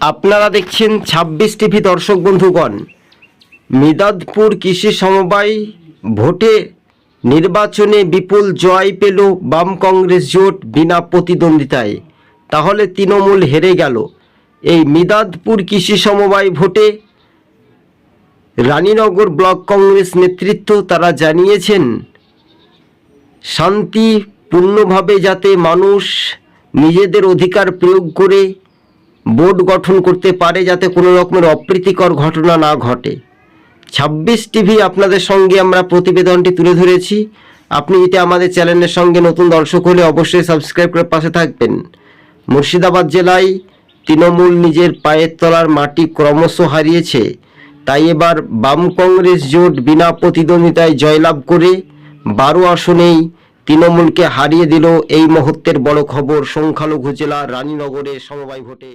আপনারা দেখছেন ছাব্বিশ টিভি দর্শক বন্ধুগণ। মিদাদপুর কৃষি সমবায় ভোটে নির্বাচনে বিপুল জয় পেল বাম কংগ্রেস জোট বিনা প্রতিদ্বন্দ্বিতায়। তাহলে তৃণমূল হেরে গেল। এই মিদাদপুর কৃষি সমবায় ভোটে রানীনগর ব্লক কংগ্রেস নেতৃত্ব তারা জানিয়েছেন, শান্তিপূর্ণভাবে যাতে মানুষ নিজেদের অধিকার প্রয়োগ করে বোর্ড গঠন করতে পারে যাতে কোনো রকমের অপ্রীতিকর ঘটনা না ঘটে। ছাব্বিশ টিভি আপনাদের সঙ্গে আমরা প্রতিবেদনটি তুলে ধরেছি। আপনি যদি আমাদের চ্যানেলের সঙ্গে নতুন দর্শক হলে অবশ্যই সাবস্ক্রাইব করে পাশে থাকবেন। মুর্শিদাবাদ জেলায় তৃণমূল নিজের পায়ের তলার মাটি ক্রমশ হারিয়েছে। তাই এবার বাম কংগ্রেস জোট বিনা প্রতিদ্বন্দ্বিতায় জয়লাভ করে বারো আসনেই তৃণমূলকে হারিয়ে দিল এই মুহূর্তের বড় খবর। সংখ্যালঘু জেলা রানীনগরে সমবায় ভোটে।